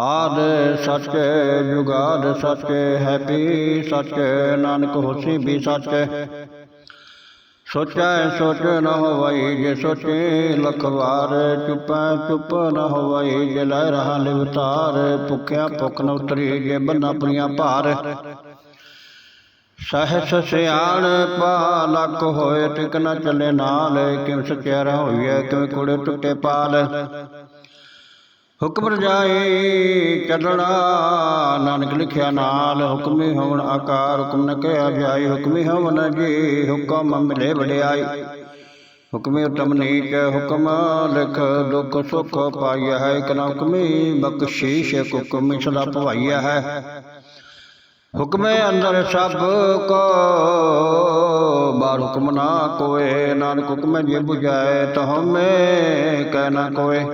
ਆਦ ਸੱਚ ਜੁਗਾਦ ਸੱਚ, ਹੈਪੀ ਸੱਚ, ਨਾਨਕ ਹੋਸੀ ਵੀ ਸੱਚ। ਸੋਚੈ ਸੋਚ ਨ ਹੋਵਈ ਜੇ ਸੋਚੇ, ਲਖ ਵਾਰ ਚੁਪੈ ਚੁਪ ਨ ਹੋਵਈ ਜੇ ਲੈ ਰਹਾ ਲਿਵਤਾਰ, ਭੁਖਿਆ ਭੁਖ ਨ ਉਤਰੀ ਜੇ ਬੰਨਾ ਪੁਰੀਆਂ ਭਾਰ। ਸਹਿਸ ਸਿਆਣ ਪਾ ਲੱਖ ਹੋਏ, ਟਿਕ ਨ ਚੱਲੇ ਨਾਲ, ਕਿਉ ਸਚਿਆਰਾ ਹੋਈਐ ਕਿਵੇਂ ਕੁੜੇ ਟੁੱਟੇ ਪਾਲ। ਹੁਕਮ ਰਜਾਈ ਚੱਲਣਾ ਨਾਨਕ ਲਿਖਿਆ ਨਾਲ ਹੁਕਮੀ ਹੋਵਨ ਆਕਾਰ ਹੁਕਮ ਨ ਕਹਿਆ ਜਾਈ ਹੁਕਮੀ ਹੋਵਨ ਜੀ ਹੁਕਮ ਮਿਲੇ ਵਡਿਆਈ ਹੁਕਮੀ ਉਤਮ ਨੀਚ ਹੁਕਮ ਲਿਖ ਦੁਖ ਸੁਖ ਪਾਈਆ ਹੈ ਇਕ ਨਾ ਹੁਕਮੀ ਬਖਸ਼ੀਸ਼ ਹੁਕਮ ਸਦਾ ਭਵਾਈਆ ਹੈ ਹੁਕਮੇ ਅੰਦਰ ਸਭ ਕੋ ਬਾਰ ਹੁਕਮ ਨਾ ਕੋਏ ਨਾਨਕ ਹੁਕਮ ਜੇ 부ਝਾਏ ਤਹ ਮੈਂ ਕਹਿ ਨਾ ਕੋਏ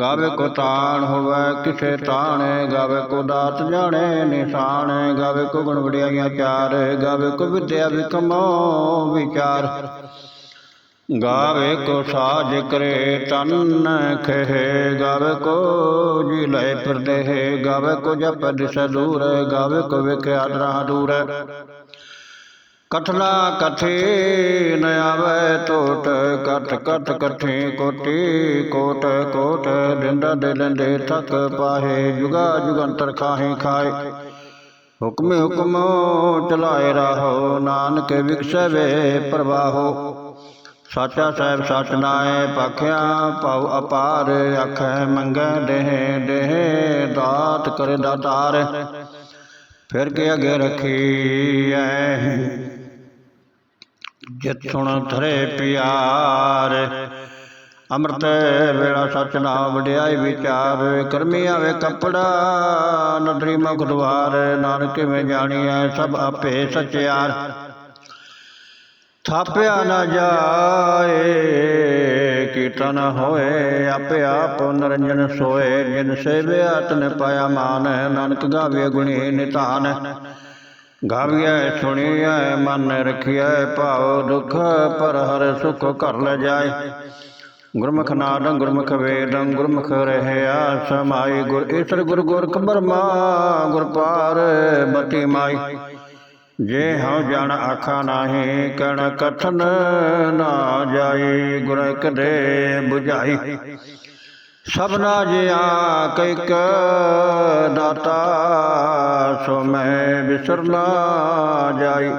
ਗਾਵੇ ਕੋ ਤਾਣ ਹੋਵੇ ਕਿਸੇ ਤਾਣੇ? ਗਾਵੇ ਕੋ ਦਾਤ ਜਾਣੇ ਨਿਸ਼ਾਨ ਗਾਵੇ ਕੋ ਗੁਣ ਵਡਿਆਈਆਂ ਚਾਰ, ਗਾਵੇ ਕੋ ਵਿਦਿਆ ਵਿਕਮੋ ਵਿਚਾਰ। ਗਾਵੇ ਕੋ ਸਾਜ ਕਰੇ ਤਨ ਖੇ ਗਾਵੇ ਕੋ ਜੀ ਲੈ ਪਰਦੇ ਹੈ। ਗਾਵੇ ਕੋ ਜਪ ਦਿਸ ਦੂਰ ਗਾਵੇ ਕੋ ਵੇਖਿਆ ਦਰਾ ਦੂਰ। ਕਥਨਾ ਕਥੇ ਨ ਆਵੇ ਟੋਟ ਕਟ ਕਟ ਕਠੇ ਕੋਟੀ, ਕੋਟ ਕੋਟ ਦਿੰਦਾ ਦੇ ਲੈਂਦੇ ਥਕ ਪਾਹੇ, ਜੁਗਾ ਜੁਗੰਤਰ ਖਾਹੇ ਖਾਏ ਹੁਕਮੇ ਹੁਕਮ ਚਲਾਏ ਰਾਹੋ, ਨਾਨਕ ਵਿਖਸਵੇ ਪ੍ਰਵਾਹੋ। ਸਾਚਾ ਸਾਹਿਬ ਸਚ ਨਾਏ, ਪਖਿਆ ਪਉ ਅਪਾਰ, ਆਖੈ ਮੰਗੈ ਦੇਹ ਦੇਹ ਦਾਤ ਕਰੇ ਦਾਤਾਰ। ਫਿਰ ਕੇ ਅਗੇ ਰੱਖੀ ਐ ਜਿਤ ਸੁਣ ਧਰੇ ਪਿਆਰ। ਅੰਮ੍ਰਿਤ ਵੇਲਾ ਸਚ ਨਾਮ ਵਡਿਆਈ ਵਿਚਾਰ ਕਰਮੀ ਆਵੇ ਕੱਪੜਾ, ਨਦਰੀ ਮੁਖ ਦਵਾਰ ਨਾਨਕ ਕਿਵੇਂ ਜਾਣੀਐ ਸਭ ਆਪੇ ਸਚਿਆਰ। ਥਾਪਿਆ ਨਾ ਜਾਏ ਕੀਰਤਨ ਹੋਏ, ਆਪੇ ਆਪ ਨਰੰਜਨ ਸੋਏ। ਜਿਨ ਸੇਵਿਆ ਤਨ ਪਾਇਆ ਮਾਨ, ਨਾਨਕ ਗਾਵੇ ਗੁਣੀ ਨਿਤਾਨ। ਗਾਵੀਐ ਸੁਣੀਐ ਮਨ ਰਖੀਐ ਭਾਉ ਦੁਖ ਪਰ ਹਰ ਸੁਖ ਘਰ ਲੈ ਜਾਏ। ਗੁਰਮੁਖ ਨਾਦ, ਗੁਰਮੁਖ ਵੇਦ, ਗੁਰਮੁਖ ਰਹਿਆ, ਸਮਾਈ ਗੁਰ ਈਸ਼ਰ ਗੁਰ ਗੋਰਖ ਬਰਮਾ ਗੁਰ ਪਾਰ ਬਤੀ ਮਾਈ। ਜੇ ਹਉ ਜਣ ਆਖਾ ਨਾਹੀ, ਕਣ ਕਥਨ ਨਾ ਜਾਈ, ਗੁਰ ਕਦੇ 부ਝਾਈ ਸਭਨਾ ਜਿਆ ਕ ਦਾਤਾ ਸੋ ਮੈਂ ਬਿਸਰਨਾ ਜਾਈ।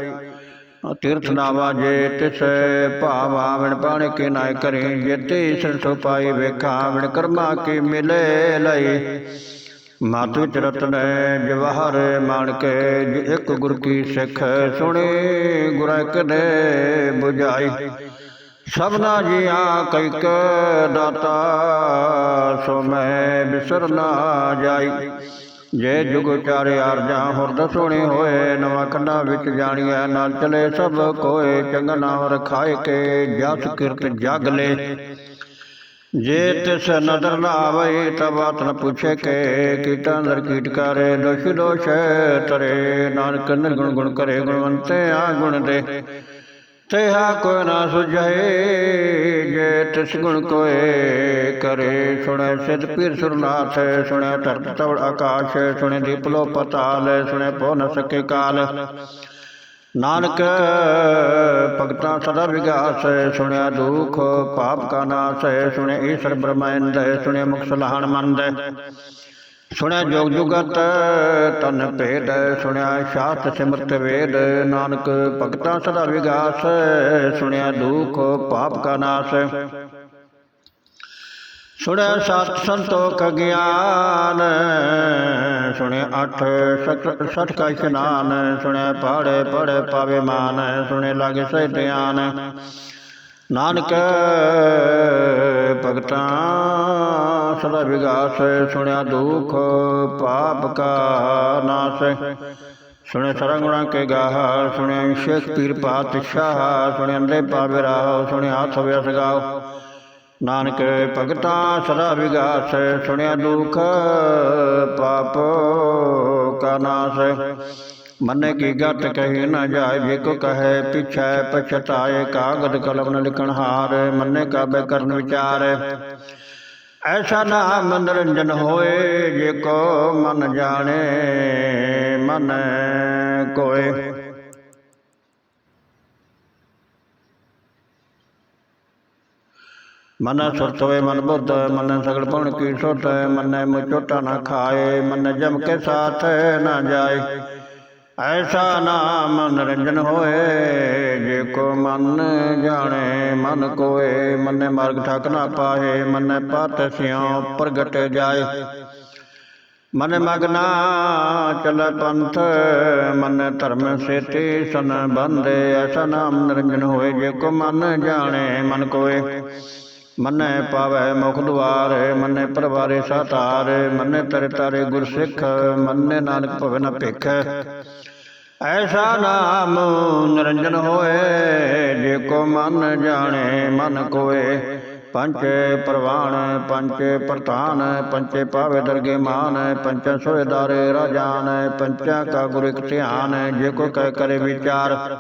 ਤੀਰਥ ਨਾਵਾ ਜੇ ਤਿਸ ਭਾਵ ਆਵਣ ਪਾਣ ਕੇ ਨਾਇ ਕਰੇ ਜਿਤੇ ਸੰਤੋ ਪਾਈ ਵੇਖਾ ਕਰਮਾ ਕੀ ਮਿਲੇ ਲਈ। ਮਤ ਵਿੱਚ ਰਤਨ ਜਵਾਹਰ ਮਾਣਕ ਇੱਕ ਗੁਰ ਕੀ ਸਿੱਖ ਸੁਣੇ, ਗੁਰ ਕਦੇ 부ਝਾਈ ਸਭਨਾ ਜੀਆ ਕੈਕ ਦਾਤਾ, ਸੋ ਮੈਂ ਬਿਸਰ ਨਾ ਜਾਈ। ਜੇ ਜੁਗ ਚਾਰੇ ਅਰਜਾਂ ਹੁਰਦ ਸੁਣੇ ਹੋਏ ਨਵਾਂ ਕੰਡਾ ਵਿੱਚ ਜਾਣੀਐ ਨਾਲ ਚਲੇ ਸਭ ਕੋਏ ਚੰਗਾ ਨਾਮ ਰਖਾਏ ਕੇ ਜਸ ਕਿਰਤ ਜਗ ਲੈ। ਜੇ ਤਿਸ ਨਦਰ ਨਾ ਆਵੇ ਤਬ ਆਤਨ ਪੁੱਛੇ ਕੇ ਕੀਟਾਂ ਦਰ ਕੀਟ ਕਰੇ ਦੋਸ਼ ਦੋਸ਼ ਤਰੇ ਨਾਨਕ ਨਿਰਗੁਣ ਗੁਣ ਕਰੇ ਗੁਣਵੰਤੇ ਆ ਗੁਣ ਦੇ। ਤੇਹਾ ਕੋ ਨਾ ਸੁਝਾਏ, ਜੇ ਤਿਸ ਗੁਣ ਕੋਏ ਕਰੇ, ਸੁਣੈ ਸਿਧ ਪੀਰ ਸੁਰਨਾਥ, ਸੁਣੈ ਧਰਤ ਤਵੜ ਆਕਾਸ਼, ਸੁਣੈ ਦੀਪਲੋ ਪਤਾਲ, ਸੁਣੈ ਪੋ ਨ ਸਕੇ ਕਾਲ। ਨਾਨਕ ਭਗਤਾਂ ਸਦਾ ਵਿਗਾਸ ਸੁਣਿਆ ਦੁਖ, ਪਾਪ ਕਾ ਨਾਸ ਸੁਣਿਆ ਈਸ਼ਰ ਬ੍ਰਹਮੰਡ ਸੁਣਿਆ ਮੁਖ ਸਲਾਹਣ ਮੰਦ। ਸੁਣਿਆ ਜੋਗ ਜੁਗਤ ਤਨ ਭੇਦ ਸੁਣਿਆ ਸ਼ਾਸਤ ਸਿਮਰਤ ਵੇਦ ਨਾਨਕ ਭਗਤਾਂ ਸਦਾ ਵਿਗਾਸ ਸੁਣਿਆ ਦੁਖ ਪਾਪ ਕਾ ਨਾਸ। ਸੁਣਿਆ ਸਤ ਸੰਤੋਖ ਗਿਆਨ ਸੁਣਿਆ ਅਠ ਸਤ ਕਾ ਇਸ਼ਨਾਨ ਸੁਣਿਆ ਪੜੇ ਪੜੇ ਪਾਵੇ ਮਾਨ ਸੁਣੇ ਲਾਗੇ ਸੇ ਧਿਆਨ। ਨਾਨਕ ਭਗਤਾਂ, ਸਦਾ ਵਿਗਾਸ, ਸੁਣਿਆ ਦੁਖ, ਪਾਪ ਕਾ ਨਾਸ। ਸੁਣੇ ਸਰੰਗੁਣਾ ਕੇ ਗਾਹ, ਸੁਣਿਆ ਸ਼ੇਖ ਪੀਰ ਪਾਤਸ਼ਾਹ, ਸੁਣਿਆ ਅੰਦੇ ਪਾਵੇ ਰਾਹ, ਸੁਣਿਆ ਹੱਥ ਵਿਸ ਗਾਓ ਨਾਨਕ ਭਗਤਾਂ, ਸਦਾ ਵਿਗਾਸ, ਸੁਣਿਆ ਦੁਖ, ਪਾਪ ਕਾ ਨਾਸ। ਮਨ ਕੀ ਗਤ ਕਹੀ ਨਾ ਜਾਏ ਜੇ ਕੋ ਪਿਛੈ ਪਛਤਾਏ, ਕਾਗਦ ਕਲਮ ਨ ਲਿਖਣ ਹਾਰ, ਮੰਨੇ ਕਾਬੇ ਕਰਨ ਵਿਚਾਰ। ਐਸਾ ਨਾਮ ਮਨੋਰੰਜਨ ਹੋਏ, ਜੇ ਕੋ ਮਨ ਜਾਣੇ, ਮਨ ਕੋਏ। ਮਨ ਸੁਰਤ ਹੋਏ ਮਨ ਬੁੱਧ, ਮਨ ਸਗਲ ਪਉਣ ਕੀ ਸੁਰਤ, ਮਨ ਮੁ ਚੋਟਾ ਨਾ ਖਾਏ, ਮਨ ਜਮ ਕੇ ਸਾਥ ਨਾ ਜਾਏ। ਐਸਾ ਨਾਮ ਨਿਰੰਜਨ ਹੋਏ, ਜੇ ਕੋ ਮਨ ਜਾਣੇ, ਮਨ ਕੋਏ, ਮੰਨੇ ਮਾਰਗ ਠਾਕ ਨਾ ਪਾਏ, ਮਨ ਪਤ ਸਿਉ ਪ੍ਰਗਟ ਜਾਏ। ਮਨ ਮਗਨਾ ਚਲ ਪੰਥ, ਮਨ ਧਰਮ ਸੇਤੀ ਸਨ ਬੰਦੇ, ਐਸਾ ਨਾਮ ਨਿਰੰਜਨ ਹੋਏ, ਜੇ ਕੋ ਮਨ ਜਾਣੇ, ਮਨ ਕੋਏ। ਮੰਨੇ ਪਾਵੈ ਮੁਖ ਦੁਆਰ, ਮੰਨੇ ਪਰਵਾਰੇ ਸਾਤਾਰ, ਮੰਨੇ ਤਰੇ ਤਾਰੇ ਗੁਰਸਿੱਖ, ਮੰਨੇ ਨਾਨਕ ਭਵਨ ਨ ਭਿਖ। ਐਸਾ ਨਾਮ ਨਿਰੰਜਨ ਹੋਏ ਜੇ ਕੋ ਮਨ ਜਾਣੇ, ਮਨ ਕੋਏ। ਪੰਚ ਪ੍ਰਵਾਣ, ਪੰਚ ਪ੍ਰਧਾਨ, ਪੰਚੇ ਪਾਵੇ ਦਰਗੇ ਮਾਨ, ਪੰਚ ਸੋਇਦਾਰੇ ਰਾਜਾਨ, ਪੰਚਾ ਕਾ ਗੁਰ ਇਕ ਧਿਆਨ, ਜੇ ਕੋ ਕਹਿ ਕਰੇ ਵਿਚਾਰ।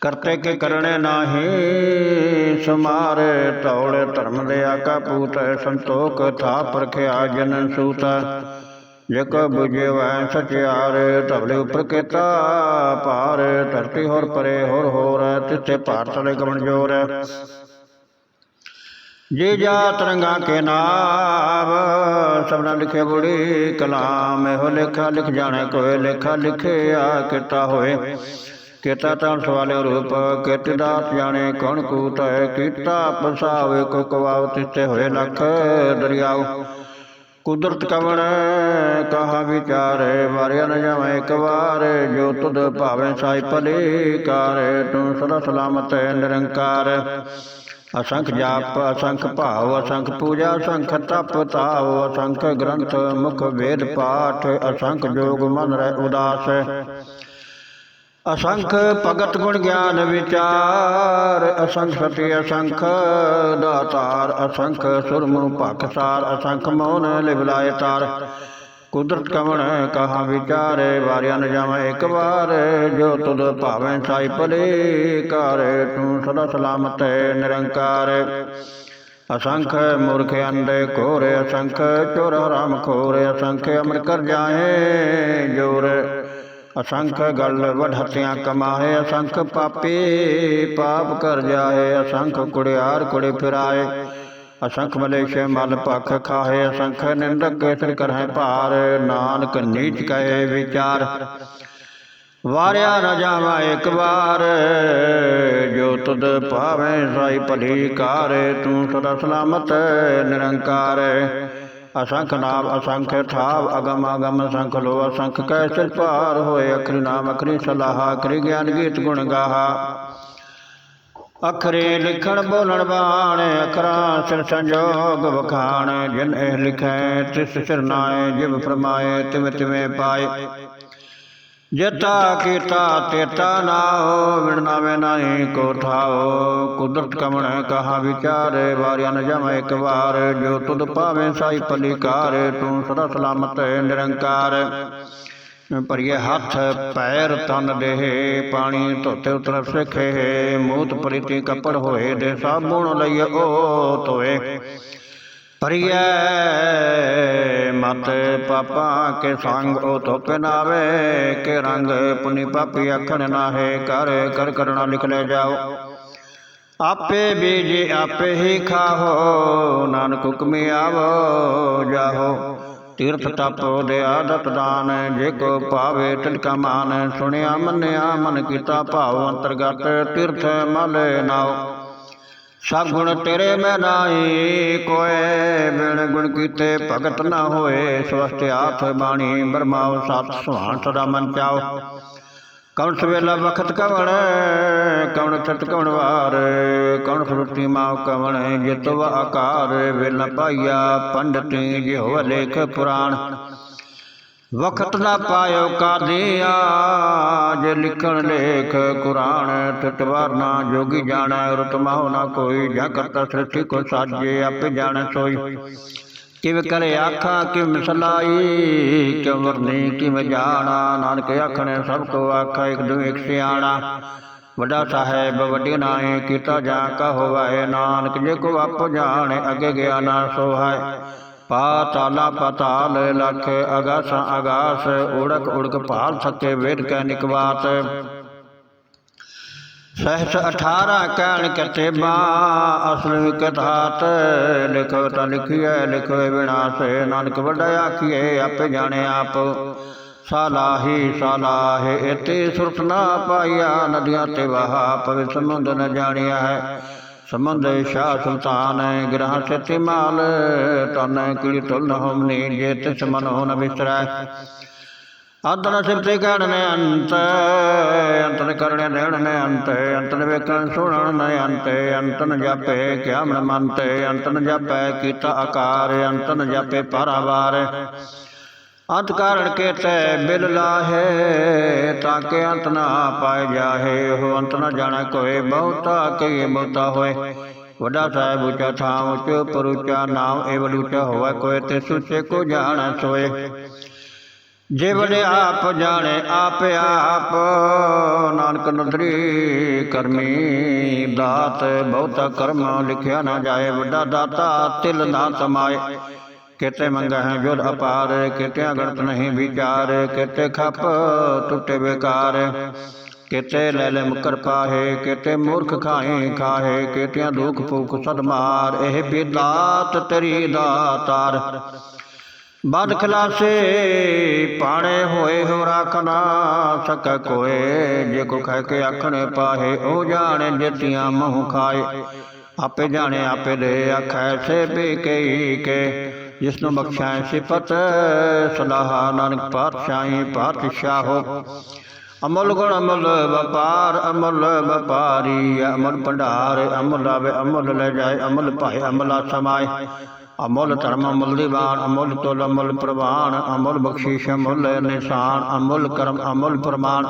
ਕਰਤੇ ਕੇ ਕਰਣੇ ਨਾਹੀ, ਸਮਾਰ ਤੌੜ ਧਰਮ ਦੇ ਆਕਾ ਪੂਤ, ਸੰਤੋਖ ਥਾ ਪਰਖਿਆ ਜਨਨ ਸੂਤ। ਜਕ ਬੁਝੇ ਵੈ ਸਚਿਆਰ, ਧਵਲੇ ਉਪਰ ਕੀਤਾ, ਭਾਰ, ਧਰਤੀ ਹੋਰ ਪਰੇ, ਹੋਰ ਹੋਰ, ਤਿੱਥੇ ਭਾਰਤ ਦੇ ਗਮਨ ਜੋਰ ਜੇ ਜਾ ਤਰੰਗਾ ਕੇ ਨਾਮ ਸਭਨਾ ਲਿਖੇ ਬੁੜੀ ਕਲਾਮ, ਇਹੋ ਲੇਖਾ ਲਿਖ ਜਾਣੇ ਕੋਏ, ਲੇਖਾ ਲਿਖਿਆ ਕੀਤਾ ਹੋਏ। ਕੀਤਾ ਤਾਂ ਸਵਾਲੇ ਰੂਪ ਕਿਤ ਦਾਤ ਜਾਣੇ ਕੌਣ ਕੂਤ ਹੈ, ਕੀਤਾ ਪਸਾਵੇ ਕੋ ਕਵਾਉ ਤਿੱਤੇ ਹੋਏ ਲਖ ਦਰਿਆਉ ਕੁਦਰਤ ਕਵਣ, ਕਹਾ ਵਿਚਾਰੇ, ਵਾਰਿਆ ਨ ਜਾਵੇਂ ਇੱਕ ਵਾਰ, ਜੋ ਤੁਧ ਭਾਵੇਂ ਸਾਈ ਭਲੇ ਕਾਰ ਤੂੰ ਸਦਾ ਸਲਾਮਤ ਹੈ ਨਿਰੰਕਾਰ। ਅਸੰਖ ਜਾਪ, ਅਸੰਖ ਭਾਵ, ਅਸੰਖ ਪੂਜਾ, ਅਸੰਖ ਤਪ ਤਾਵ ਅਸੰਖ ਗ੍ਰੰਥ, ਮੁਖ ਵੇਦ ਪਾਠ, ਅਸੰਖ ਜੋਗ ਮਨ ਰਹਿ ਉਦਾਸ। ਅਸੰਖ ਭਗਤ ਗੁਣ ਗਿਆਨ ਵਿਚਾਰ, ਅਸੰਖ ਸਤੀ ਅਸੰਖ ਦਾਤਾਰ, ਅਸੰਖ ਸੁਰਮੁ ਭਖਸਾਰ ਅਸੰਖ ਮੋਨ ਲਿਵਲਾਇ ਤਾਰ। ਕੁਦਰਤ ਕਵਣ ਕਹਾ ਵਿਚਾਰੇ, ਵਾਰਿਆ ਨ ਜਾਵੇਂ ਇੱਕ ਵਾਰ। ਜੋ ਤੁਧ ਭਾਵੇਂ ਸਾਈ ਭਲੇ ਕਰ ਤੂੰ ਸਦਾ ਸਲਾਮਤ ਹੈ ਨਿਰੰਕਾਰ। ਅਸੰਖ ਮੂਰਖ ਅੰਡੇ ਕੋਰੇ ਅਸੰਖ ਚੋਰ ਹਰਾਮ ਖੋਰੇ, ਅਸੰਖ ਅਮਰ ਕਰ ਜਾਏ ਜੋਰ। ਅਸੰਖ ਗਲ ਵਢਤਿਆਂ ਕਮਾਏ, ਅਸੰਖ ਪਾਪੀ ਪਾਪ ਕਰ ਜਾਏ, ਅਸੰਖ ਕੁੜਿਆਰ ਕੁੜੇ ਫਿਰਾਏ, ਅਸੰਖ ਮਲੇਸ਼ੇ ਮਲ ਭਖ ਖਾਏ, ਅਸੰਖ ਨਿੰਦਕ ਸਿਰ ਕਰਹਿ ਭਾਰ, ਨਾਨਕ ਨੀਚ ਕਹੇ ਵਿਚਾਰ। ਵਾਰਿਆ ਨਾ ਜਾਵਾ ਇੱਕ ਵਾਰ, ਜੋ ਤੁਧ ਭਾਵੇਂ ਸਾਈ ਭਲੀ ਕਾਰ, ਤੂੰ ਸਦਾ ਸਲਾਮਤ ਨਿਰੰਕਾਰ। ਅਸੰਖ ਨਾਮ, ਅਸੰਖ ਥਾਵ, ਅਗਮ ਅਗਮ ਅਸੰਖ ਲੋ, ਅਸੰਖ ਕੈ ਸਿਰ ਭਾਰ ਹੋਏ, ਅਖਰੀ ਨਾਮ, ਅਖਰੀ ਸਲਾਹਾ, ਅਖਰੀ ਗਿਆਨ ਗੀਤ ਗੁਣ ਗਾਹਾ। ਅਖਰੇ ਲਿਖਣ ਬੋਲਣ ਬਾਣ, ਅਖਰਾਂ ਸਿਰ ਸੰਜੋਗ ਵਖਾਣ, ਜਿਨ ਇਹ ਲਿਖੈ ਤਿਸ ਸਿਰ ਨਾਏ, ਜਿਵ ਫਰਮਾਏ, ਤਿਵੇਂ ਤਿਵੇਂ ਪਾਏ। ਜਤਾ ਕੀਤਾ ਤੇਤਾ ਨਾਉ ਵਿਣ ਨਾਵੇਂ ਨਾਹੀ ਕੋ ਥਾਉ ਕੁਦਰਤ ਕਮਣ ਕਹਾ ਵਿਚਾਰੇ ਵਾਰਿਆ ਨ ਜਮ ਇੱਕ ਵਾਰ। ਜੋ ਤੁਧ ਪਾਵੇਂ ਸਾਈ ਭਲੀ ਕਾਰ ਤੂੰ ਸਦਾ ਸਲਾਮਤ ਨਿਰੰਕਾਰ। ਭਰੀਏ ਹੱਥ ਪੈਰ ਤਨ ਦੇਹ ਪਾਣੀ ਧੋਤੇ ਉਤਰ ਸਿਖੇ। ਮੂਤ ਪ੍ਰੀਤੀ ਕੱਪੜ ਹੋਏ ਦੇ ਸਾਬੁਣ ਲਈਏ ਉਹ ਧੋਏ। ਪਰਿਐ ਮਤ ਪਾਪਾ ਕੇ ਸੰਗ ਉਹ ਧੋ ਨਾਵੇ ਕੇ ਰੰਗ ਪੁਨੀ ਪਾਪੀ ਅਖਣ ਨਾਹੇ, ਕਰ ਕਰ ਕਰਣਾ ਲਿਖ ਲੈ ਜਾਓ। ਆਪੇ ਬੀਜ ਆਪੇ ਹੀ ਖਾਹੋ, ਨਾਨਕ ਹੁਕਮੇ ਆਵੋ, ਜਾਹੋ। ਤੀਰਥ ਤਪ ਦੇ ਆਦਤ ਦਾਨ, ਜੇ ਕੋ ਪਾਵੇ ਤਿਲਕਾ ਮਾਨ, ਸੁਣਿਆ ਮੰਨਿਆ ਮਨ ਕੀਤਾ ਭਾਵ ਅੰਤਰਗਤ, ਤੀਰਥ ਮਲ ਨਾਓ। ਸਭ ਗੁਣ ਤੇਰੇ ਮੈਂ ਨਾਹੀ, ਕੋਏ ਬਿਨ ਗੁਣ ਕੀਤੇ ਭਗਤ ਨਾ ਹੋਏ। ਸਵਸਤ ਆਥ ਬਾਣੀ ਬਰਮਾਉ ਸਤ ਸੁਹਾਣ ਸਦਾ ਮਨ ਚਾਓ ਕੌਣ ਸਵੇਲਾ ਵਖਤ ਕਵਣ ਕੌਣ ਛਟ ਕਵਣ ਵਾਰ। ਕੌਣ ਫਰੁੱਟੀ ਮਾਉ ਕਵਣ ਜਿਤਵ ਆਕਾਰ। ਵੇਲ ਪਾਈਆ ਪੰਡਤੀ ਜਿਹੋ ਲੇਖ ਪੁਰਾਣ। ਵਕਤ ਨਾ ਪਾਇਓ ਕਾਦੀਆ ਜੇ ਲਿਖਣ ਲੇਖ ਕੁਰਾਨ ਟਟਵਰਨਾ ਜੋਗੀ ਜਾਣੈ ਰਤਮਾਉ ਨਾ ਕੋਈ ਜਾ ਸ੍ਰਿਸ਼ਟੀ ਕੋ ਸਾਜੇ ਆਪੇ ਜਾਣੈ ਸੋਈ। ਕਿਵ ਕਰੇ ਆਖਾਂ, ਕਿਵ ਸਲਾਈ, ਕਿਵ ਵਰਨੀ, ਕਿਵ ਜਾਣਾ, ਨਾਨਕ ਆਖਣੇ, ਸਭ ਕੋ ਆਖਾ, ਇੱਕ ਦੂ ਇੱਕ ਸਿਆਣਾ। ਵੱਡਾ ਸਾਹਿਬ, ਵੱਡੇ ਨਾਏ, ਕੀਤਾ ਜਾ ਕਹੋ ਵਾਏ ਨਾਨਕ, ਜੇ ਕੋ ਆਪੋ ਜਾਣੇ, ਅੱਗੇ ਗਿਆ ਨਾ ਸੋਹਾਏ ਪਾਤਾਲਾ ਪਤਾਲ ਲਖ, ਅਗਾਸਾਂ ਅਗਾਸ, ਉੜਕ ਉੜਕ ਭਾਲ ਸਕੇ ਵੇਦ ਕੈ ਨਿਕਵਾਤ ਸਹਸ 18 ਕਹਿਣ ਕਤੇਬਾ ਅਸਲ ਵਿਕਤਾਤ ਲਿਖੋ ਤਾਂ ਲਿਖੀਐ, ਲਿਖੋ ਵਿਨਾਸ਼ ਨਾਨਕ ਵੱਡਾ ਆਖੀਏ ਆਪੇ ਜਾਣੇ ਆਪ। ਸਾਲਾਹੀ ਸਾਲਾਹੇ ਇਤੇ ਸੁਰਤ ਨਾ ਪਾਈਆ, ਨਦੀਆਂ ਤੇ ਵਹਾ ਪਵੇ ਸਮੁੰਦ ਨ ਜਾਣਿਆ ਹੈ ਸਮੁੰਦ ਸ਼ਾਹ ਸੁਲਤਾਨ ਗ੍ਰਹ ਸਤੇ ਮਾਲ ਤਨ ਕਿੜੀ ਤੁਲ ਨ ਹਮਨੀ ਜੇ ਤਿਸ ਮਨ ਹੋ ਨ ਵਿਸਰੈ ਆਦਨ ਸਿਰਤੇ ਕਹਿਣ ਅੰਤ ਅੰਤ ਨੇ ਕਰਣੇ ਦੇਣ ਨੇ ਅੰਤ ਅੰਤ ਵੇਖਣ ਸੁਣਨ ਨੇ ਅੰਤ, ਅੰਤਨ ਨ ਜਾਪੇ ਕਿਆ ਮਨ ਮੰਤੇ ਅੰਤ ਜਾਪੇ ਕੀਤਾ ਆਕਾਰ, ਅੰਤਨ ਨ ਜਾਪੇ ਪਰਾਵਾਰ। ਅੰਤ ਕਾਰਣ ਕੇਤੇ ਬਿਲ ਲਾਹੇ, ਤਾਂ ਕਿ ਅੰਤ ਨਾ ਪਾਏ ਜਾਹੇ। ਉਹ ਅੰਤ ਨਾ ਜਾਣਾ ਕੋਏ ਬਹੁਤਾ ਕਈ ਬਹੁਤਾ ਹੋਏ। ਵੱਡਾ ਸਾਹਿਬ ਉੱਚਾ ਥਾਂ ਉੱਚ ਪਰੂਚਾ ਨਾਮ ਏ ਵਡੂਚਾ ਹੋਵੇ ਕੋਏ ਤੇ ਸੁਚੇ ਕੋ ਜਾਣਾ ਸੋਏ। ਜੇ ਵਡੇ ਆਪ ਜਾਣੇ, ਆਪ ਆਪ, ਨਾਨਕ ਨਦਰੀ ਕਰਮੀ ਦਾਤ, ਬਹੁਤਾ ਕਰਮ ਲਿਖਿਆ ਨਾ ਜਾਏ। ਵੱਡਾ ਦਾਤਾ ਤਿਲ ਨਾ ਤਮਾਏ ਕਿਤੇ ਮੰਗਾ ਹੈ ਜੁਰ ਅਪਾਰ, ਕਿਤੇ ਅਗਣਤ ਨਹੀਂ ਵਿਚਾਰ, ਕਿਤੇ ਖਪ ਟੁੱਟੇ ਬੇਕਾਰ ਕਿਤੇ ਲੈ ਲੈ ਮੁਕਰ ਪਾਹੇ, ਕਿਤੇ ਮੂਰਖ ਖਾਏ ਖਾਹੇ, ਕਿਤਿਆਂ ਦੁਖ ਭੁਖ ਸਦ ਮਾਰ, ਇਹ ਬਿਦਾਤ ਤੇਰੀ ਦਾਤਾਰ ਬਦ ਖਲਾਸੇ ਪਾਣੇ ਹੋਏ ਹੋ ਰਾਖਨਾ ਸਕੈ ਕੋਏ ਜੇ ਕੋ ਕਹਿ ਕੇ ਆਖਣੇ ਪਾਹੇ, ਉਹ ਜਾਣੇ ਜਿਤੀਆਂ ਮੂੰਹ ਖਾਏ। ਆਪੇ ਜਾਣੇ, ਆਪੇ ਦੇ ਆਖੈ, ਸੇ ਬੇ ਕੇ। ਜਿਸ ਨੂੰ ਬਖਸ਼ਾਂ ਸਿਫਤ ਸਲਾਹ ਨਾਨਕ ਪਾਤਸ਼ਾਹੀ ਪਾਤਸ਼ਾਹੋ ਅਮਲ ਗੁਣ ਅਮਲ ਵਪਾਰ ਅਮਲ ਵਪਾਰੀ ਅਮਲ ਭੰਡਾਰ ਅਮਲ ਆਵੇ ਅਮਲ ਲੈ ਜਾਏ ਅਮਲ ਭਾਏ ਅਮਲਾ ਸਮਾਏ ਅਮੁੱਲ ਧਰਮ ਅਮੁੱਲ ਦੀਵਾਨ ਅਮੁੱਲ ਤੁਲ ਅਮੁੱਲ ਪ੍ਰਵਾਨ ਅਮੁੱਲ ਬਖਸ਼ੀਸ਼ ਅਮੁੱਲ ਨਿਸ਼ਾਨ ਅਮੁੱਲ ਕਰਮ ਅਮੁੱਲ ਪ੍ਰਮਾਣ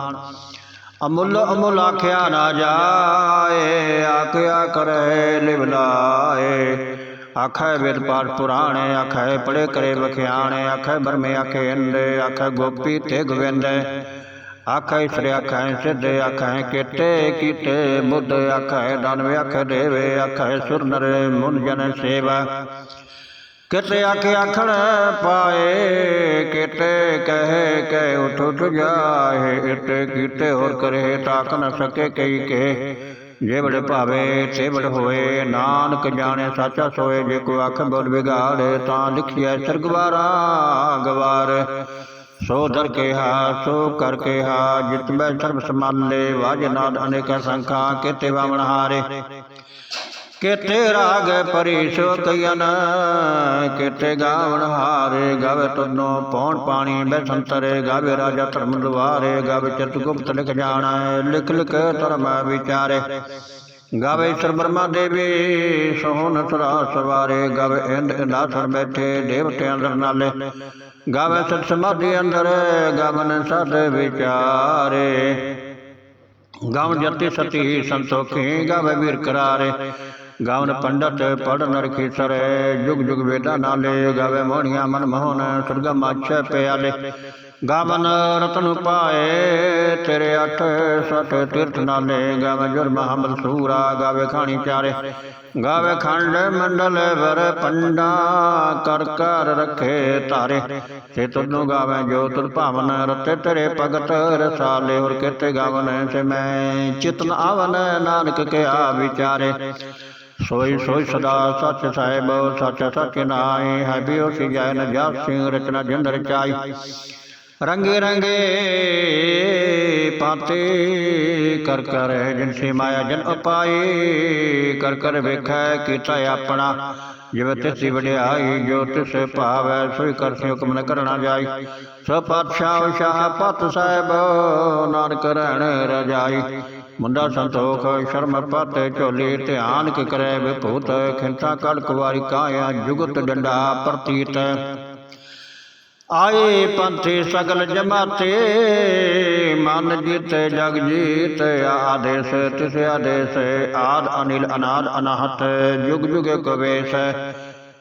ਅਮੁੱਲ ਅਮੁੱਲ ਆਖਿਆ ਨਾ ਜਾਏ ਆਖਿਆ ਕਰੇ ਲਿਵ ਲਾਏ ਆਖੈ ਵੇਦ ਪਾਠ ਪੁਰਾਣੇ, ਆਖੈ ਪੜੇ ਕਰੇ ਵਖਿਆਣੇ, ਆਖੈ ਬਰਮੇ ਆਖੇ ਅੰਦੇ ਆਖੈ ਗੋਪੀ ਤੇ ਗੋਵਿੰਦੇ। ਆਖੈ ਸ੍ਰੀ ਆਖੈ ਸਿੱਧੇ, ਆਖੈ ਕੀਤੇ ਕੀਤੇ ਬੁੱਧ ਆਖੈ ਦਾਨਵੇ ਆਖੈ ਦੇਵੇ, ਆਖੈ ਸੁਰ ਨਰ ਮੁਨ ਜਨ ਸੇਵਾ। ਕਿਤੇ ਆਖੇ ਆਖਣ ਪਾਏ, ਕਿਤੇ ਕਹੇ ਕਹਿ ਉਠ ਉਠ ਜਾਏ ਇਤੇ ਕੀਤੇ ਹੋਰ ਕਰੇ ਤਾਕ ਨ ਸਕੇ ਕਈ ਕੇ ਜੇ ਬੜ ਭਾਵੇ ਤੇ ਬੜ ਹੋਏ ਨਾਨਕ ਜਾਣੇ ਸਾਚਾ ਸੋਏ ਜੇ ਕੋ ਅੱਖ ਬੋਲ ਵਿਗਾੜੇ ਤਾਂ ਲਿਖਿਆ ਸਰਗਵਾਰਾ ਗਵਾਰ। ਸੋ ਦਰ ਕਿਹਾ ਸੋ ਕਰ ਕਿਹਾ ਜਿਤ ਮੈਂ ਸਰਬ ਸਮਾਲੇ ਵਾਜਨਾਦ ਅਨੇਕ ਸੰਖਾ ਕਿਤੇ ਵਾਵਣ ਹਾਰੇ। ਕਿਤੇ ਰਾਗ ਪਰੀ ਸੋ ਕਿਤੇ ਗਾਵਣ ਹਾਰੇ ਗਾਵੇ ਤਨੋ ਪੌਣ ਪਾਣੀ ਬੈਸੰਤਰੇ ਗਾਵੇ ਰਾਜਾ ਧਰਮ ਦੁਆਰੇ ਗਾਵੇ ਚਤੁਗੁਪਤ ਲਿਖ ਜਾਣਾ ਲਿਖ ਲਿਖ ਧਰਮ ਵਿਚਾਰੇ। ਗਾਵੇ ਈਸ਼ਰ ਬਰਮਾ ਦੇਵੀ, ਸੋਹਣ ਸੁਰਾ ਸਵਾਰੇ ਗਾਵੇ ਇੰਦ ਇੰਦਾਸਰ ਬੈਠੇ ਦੇਵਤੇ ਅੰਦਰ ਨਾਲੇ। ਗਾਵੇ ਸਤ ਸਮਾਧੀ ਅੰਦਰ ਗਾਵਨ ਸਦ ਵਿਚਾਰੇ। ਗਾਵਨ ਜਤੀ ਸਤੀ ਸੰਤੋਖੀ, ਗਾਵੇ ਵੀਰ ਕਰਾਰੇ। ਗਾਵਨ ਪੰਡਤ ਪੜ ਰਖੀ ਸਰੇ ਜੁਗ ਜੁਗ ਵੇਦਾ ਨਾਲੇ ਗਾਵੇ ਮੋਹਣੀਆਂ ਮਨ ਮੋਹਨ ਸੁਰਗਮ ਅੱਛੇ ਪਿਆਲੇ। ਗਾਵਨ ਰਤਨ ਪਾਏ ਤੇਰੇ ਅਠ ਸਤ ਤੀਰਥ ਨਾਲੇ। ਗਾਵੇ ਜੁਰ ਮਹਮਦ ਸੂਰਾ, ਗਾਵੇ ਖਾਣੀ ਚਾਰੇ। ਗਾਵੇ ਖੰਡ ਮੰਡਲ ਵਰ ਪੰਡਾ, ਕਰ ਕਰ ਰਖੇ ਧਾਰੇ। ਸੇ ਤੁਨੂੰ ਗਾਵੇ ਜੋ ਤੁਰ ਭਾਵਨ, ਰਤੇ ਤੇਰੇ ਭਗਤ ਰਸਾਲੇ। ਹੋਰ ਕਿਤੇ ਗਾਵਨ ਸੇ ਮੈਂ ਚਿਤਨ ਆਵਨ, ਨਾਨਕ ਕਿਆ ਵਿਚਾਰੇ। ਸੋਈ ਸੋਈ ਸਦਾ ਸੱਚ ਸਾਹਿਬ, ਸੱਚ ਸੱਚ ਨਾਏ ਹੈ ਬਿਓ ਸੀ ਜੈ ਜਪ ਸਿੰਘ ਰਚਨਾ ਜਿੰਦ ਰਚਾਈ ਰੰਗੇ ਰੰਗੇ ਪਾਤੇ ਕਰ ਕਰ ਜਿਨ ਸੇ ਮਾਇਆ ਜਨ ਉਪਾਏ ਕਰ ਕਰ ਵੇਖੈ ਕੀਤਾ ਆਪਣਾ। ਜਿਵੇਂ ਤਿਸੀ ਵਡਿਆਈ, ਜੋ ਤਿਸ ਭਾਵੈ, ਸੋਈ ਕਰ ਸੇ ਹੁਕਮ ਨ ਕਰਣਾ ਜਾਈ। ਸੋ ਪਾਤਸ਼ਾਹ, ਸ਼ਾਹ ਪਤ ਸਾਹਿਬ, ਨਾਨਕ ਰਹਿਣ ਰਜਾਈ। ਮੁੰਡਾ ਸੰਤੋਖ, ਸ਼ਰਮ ਪਤ ਝੋਲੀ, ਧਿਆਨ ਕਿ ਕਰੈ ਵਿਭੂਤ ਖਿੰਤਾ ਕਲ ਕੁਵਾਰੀ ਕਾਇਆ, ਜੁਗਤ ਡੰਡਾ ਪ੍ਰਤੀਤ। ਆਏ ਪੰਥੀ ਸਗਲ ਜਮਾਤੇ, ਮਨ ਜੀਤੇ, ਜਗ ਜੀਤ, ਆਦੇਸ, ਤਿਸ ਆਦੇਸ, ਆਦ ਅਨਿਲ, ਅਨਾਦ ਅਨਾਹਤ, ਜੁਗ ਜੁਗ ਕਵੇਸ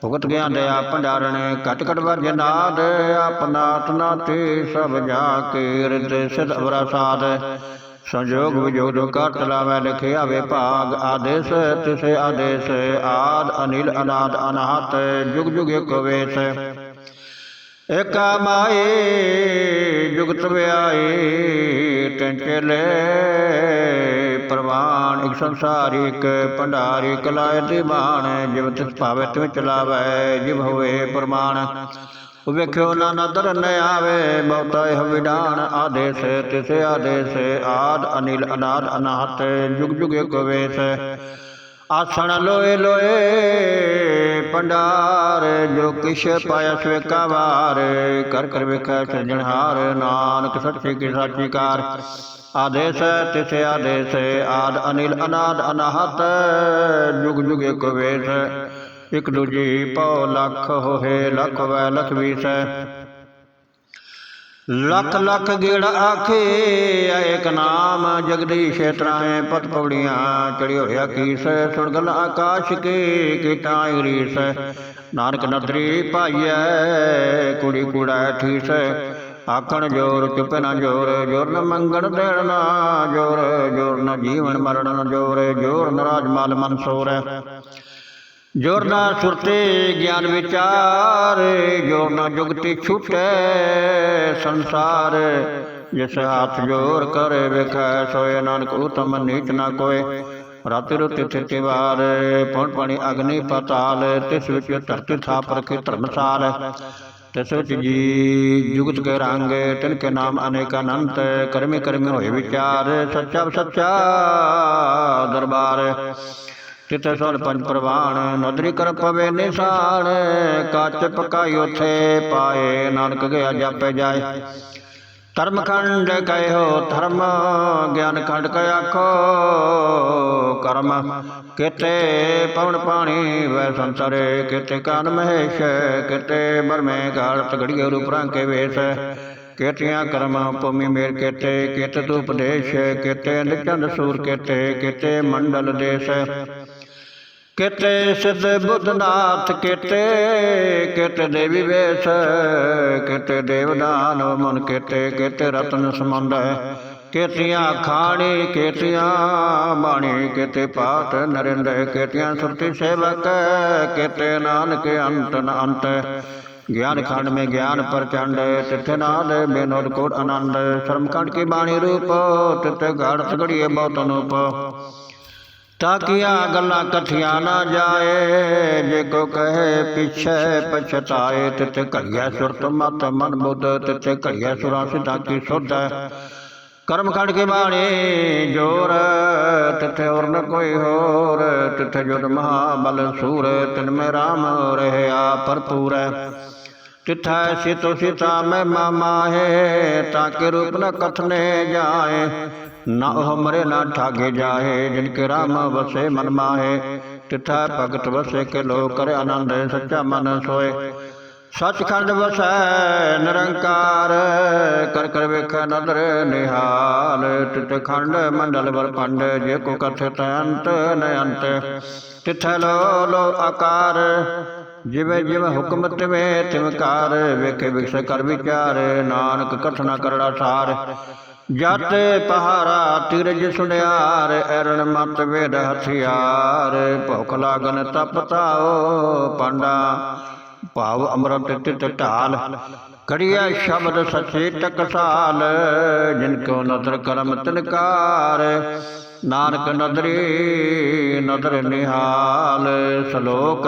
ਭੁਗਤ ਗਿਆ ਦਇਆ ਭੰਡਾਰਣ, ਘਟ ਘਟ ਵਰਜ ਨਾਦ ਆਪਨਾਤ ਨਾਤੇ ਸਭ ਜਾ ਕੇ ਰਿਤ ਸਿਧ ਅਵਰਾ ਸਾਧ। ਸੰਜੋਗ ਵਿਜੋਗ ਕਰ ਤਲਾਵੈ ਲਿਖਿਆ ਵੇ ਭਾਗ, ਆਦੇਸ ਤਿਸ ਆਦੇਸ, ਆਦ ਅਨਿਲ ਅਨਾਦ ਅਨਾਹਤ, ਜੁਗ ਜੁਗ ਕਵੇਸ ਏਕਾ ਮਾਏ ਜੁਗਤ ਵਿਆਏ ਟੰਚਲੇ ਪ੍ਰਵਾਨ, ਇੱਕ ਸੰਸਾਰ, ਇੱਕ ਭੰਡਾਰੀ ਕਲਾਇ ਤੇ ਬਾਣ ਜਿਵ ਤਿਸ ਭਾਵੇ ਤਿਵ ਚਲਾਵੈ, ਜਿਵ ਹੋਵੇ ਪ੍ਰਮਾਣ। ਵੇਖਿਓ ਨਾ ਨਦਰ ਨ ਆਵੇ, ਬਹੁਤਾ ਇਹ ਵਿਡਾਨ ਆਦੇਸ, ਤਿਸ ਆਦੇਸ ਆਦ ਅਨਿਲ ਅਨਾਦ ਅਨਾਹਤ, ਜੁਗ ਜੁਗ ਕਵੇਸ ਆਸਣ ਲੋਏ ਲੋਏ ਪੰਡਾਰ, ਜੋ ਕਿਛ ਪਾਇਆ ਸਵੇਕਾਵਾਰ ਕਰ ਕਰ ਵੇਖੈ ਸਿਰਜਣਹਾਰ ਨਾਨਕ ਸੱਚੇ ਕੀ ਸਾਚੀ ਕਾਰ ਆਦੇਸ, ਤਿਸ ਆਦੇਸ ਆਦ ਅਨਿਲ ਅਨਾਦ ਅਨਾਹਤ, ਜੁਗ ਜੁਗ ਕਵੇਸ ਇਕ ਦੂਜੀ ਪਉ ਲੱਖ ਹੋਏ ਲੱਖ ਵੈ ਲਖ ਵੀਸੈ। ਲੱਖ ਲੱਖ ਗੇੜ ਆਖੇ ਏਕ ਨਾਮ ਜਗਦੀਸ਼ ਤਰਾਏ ਪਤ ਪੌੜੀਆਂ ਚੜੀ ਹੋਇਆ ਕੀਸ, ਸੁਰਗਲ ਆਕਾਸ਼ ਕੇ ਕੀਟਾਂ ਰੀਸ ਨਾਨਕ ਨਦਰੀ ਭਾਈਐ, ਕੁੜੀ ਕੁੜਾ ਠੀਸ। ਆਖਣ ਜੋਰ, ਚੁੱਪ ਨਾ ਜੋਰ ਜੋਰ ਨ ਮੰਗਣ ਦੇਣ ਜੋਰ ਜੋਰ ਨ ਜੀਵਨ ਮਰਨ ਜੋਰ ਜੋਰ ਨ ਰਾਜ ਮਾਲ ਮਨਸੂਰ ਜੋਰ ਨਾ ਸੁਰਤੇ ਗਿਆਨ ਵਿਚਾਰ, ਜੋਰ ਨਾ ਜੁਗਤੀ ਛੁਟੈ ਸੰਸਾਰ। ਜਿਸ ਹੱਥ ਜੋਰ ਕਰੇ, ਵੇਖੈ ਸੋਏ ਨਾਨਕ ਉਤਮ ਨੀਚ ਨਾ ਕੋਏ। ਰਾਤਿ ਰੁਤਿ ਥਿਤੀ ਵਾਰ ਪਉਣ ਪਾਣੀ ਅਗਨੀ ਪਤਾਲ, ਤਿਸ ਵਿੱਚ ਧਰਤੀ ਥਾਪ ਰਖੇ ਧਰਮਸਾਲ ਤਿਸ ਵਿੱਚ ਜੀ ਜੁਗਤ ਕੇ ਰੰਗ, ਤਿਨ ਕੇ ਨਾਮ ਅਨੇਕ ਅਨੰਤ, ਕਰਮੀ ਕਰਮੀ ਹੋਏ ਵਿਚਾਰ, ਸੱਚਾ ਸੱਚਾ ਦਰਬਾਰ। ਤਿਤੈ ਸੁਣ ਪੰਜ ਪ੍ਰਵਾਨ ਨਦਰੀ ਕਰ ਪਵੇ ਨਿਸ਼ਾਨ ਕੱਚ ਪਕਾਈ ਉਥੇ ਪਾਏ, ਨਾਨਕ ਗਿਆ ਜਾਪੇ ਜਾਏ। ਧਰਮ ਖੰਡ ਕਹਿਓ, ਧਰਮ ਗਿਆਨ ਖੰਡ ਕਹਿ ਆਖੋ, ਕਰਮ ਕਿਤੇ ਪਵਨ ਪਾਣੀ, ਵੈ ਸੰਸਰੇ ਕਿਤੇ ਕਾਨ ਮਹੇਸ਼ ਕਿਤੇ ਬਰਮੇ ਗਾਲਤ ਤਗੜੀਏ ਰੂਪ ਰੰਗ ਕੇ ਵੇਸ। ਕੇਤਿਆਂ ਕਰਮ ਭੂਮੀ ਮੇਰ ਕੇਤੇ ਕਿਤ ਤੂ ਉਪਦੇਸ਼ ਕਿਤੇ ਨਿਚੰਦ ਸੂਰ ਕਿਤੇ ਕਿਤੇ ਮੰਡਲ ਦੇਸ਼। ਕਿਤੇ ਸਿਧ ਬੁੱਧਨਾਥ ਕਿਤੇ ਕਿਤੇ ਦੇਵੀ ਵੇਸ਼ ਕਿਤੇ ਦੇਵਦਾਨ ਮਨ ਕਿਤੇ ਕਿਤੇ ਰਤਨ ਸਮੰਦ ਕਿਤਿਆਂ ਖਾਣੀ ਕਿਤਿਆਂ ਬਾਣੀ ਕਿਤੇ ਪਾਠ ਨਰਿੰਦ ਕਿਤਿਆਂ ਸੁਰਤੀ ਸੇਵਕ ਕਿਤੇ ਨਾਨਕ ਅੰਤ ਨ ਅੰਤ ਗਿਆਨ ਖੰਡ में ज्ञान प्रचंड तिथ नाद बेनोद कोट आनंद श्रम खंड की बाणी रूप तिथ घाट घड़िए बहुत अनूप ਤਾਕੀਆਂ ਗੱਲਾਂ ਕਥੀਆਂ ਨਾ ਜਾਏ। ਜੇ ਕੋ ਕਹੇ ਪਿਛੇ ਪਛਤਾਏ ਤਿਤ ਘੜੀਐ ਸੁਰਤ, ਮਤ, ਮਨ ਬੁੱਧ ਤਿਤ ਘੜੀਐ ਸੁਰਾਂ ਸਿਧਾ ਕੀ ਸੁਧ ਕਰਮ ਖੰਡ ਕੇ ਬਾਣੀ ਜੋਰ, ਤਿਥੇ ਹੋਰ ਨ ਕੋਈ ਹੋਰ, ਤਿਥੇ ਜੁਦ ਮਹਾਬਲ ਸੂਰ, ਤਿਨ ਮੈਂ ਰਾਮ ਰਹਿਆ ਭਰਪੂਰ ਤਿਥੈ ਸਿਤੋ ਸਿਤਾ ਮੈਂ ਮਾਮਾਹੇ ਤਾਕੇ ਰੂਪ ਨ ਕਥਨੇ ਜਾਏ। ਨਾ ਉਹ ਮਰੇ ਨਾ ਠਾਗੇ ਜਾਏ, ਜਿਨ ਕੇ ਰਾਮ ਵਸੇ ਮਨ ਮਾਹੇ। ਤਿਥੈ ਭਗਤ ਵਸੇ ਕੇ ਲੋ ਕਰੇ ਆਨੰਦ ਸੱਚਾ ਮਨ ਸੋਏ। ਸਚਖੰਡ ਵਸੈ ਨਿਰੰਕਾਰ, ਕਰ ਕਰ ਵੇਖੈ ਨਦਰ ਨਿਹਾਲ। ਤਿਤ ਖੰਡ ਮੰਡਲ ਵਰ ਪੰਡ, ਜੇ ਕੋ ਕਥਿਤ ਅੰਤ ਨ ਅੰਤ। ਤਿਥੈ ਲੋ ਲੋ ਆਕਾਰ ਜਿਵੇਂ ਜਿਵੇਂ ਹੁਕਮ ਤਿਵੇਂ ਤਿਵਕਾਰ ਵੇਖੇ ਵਿਖਸ ਕਰ ਵਿਚਾਰ ਨਾਨਕ ਕਥਨਾ ਕਰੜਾ ਸਾਰ ਜਤ ਪਹਾਰਾ ਤਿਰਜ ਸੁਣਿਆਰ ਐਰਣ ਮਤ ਵੇਦ ਹਥਿਆਰ। ਭੁਖ ਲਾਗਨ ਤਪ ਪਾਂਡਾ, ਭਾਵ ਅੰਮ੍ਰਿਤ ਤਿਤ ਢਾਲ। ਕੜੀਆ ਸ਼ਬਦ ਸਚੇ ਟਕਸਾਲ, ਜਿਨ ਕੋ ਨਦਰ ਕਰਮ ਤਿਨਕਾਰ। ਨਾਨਕ ਨਦਰੀ ਨਦਰ ਨਿਹਾਲ, ਸ਼ਲੋਕ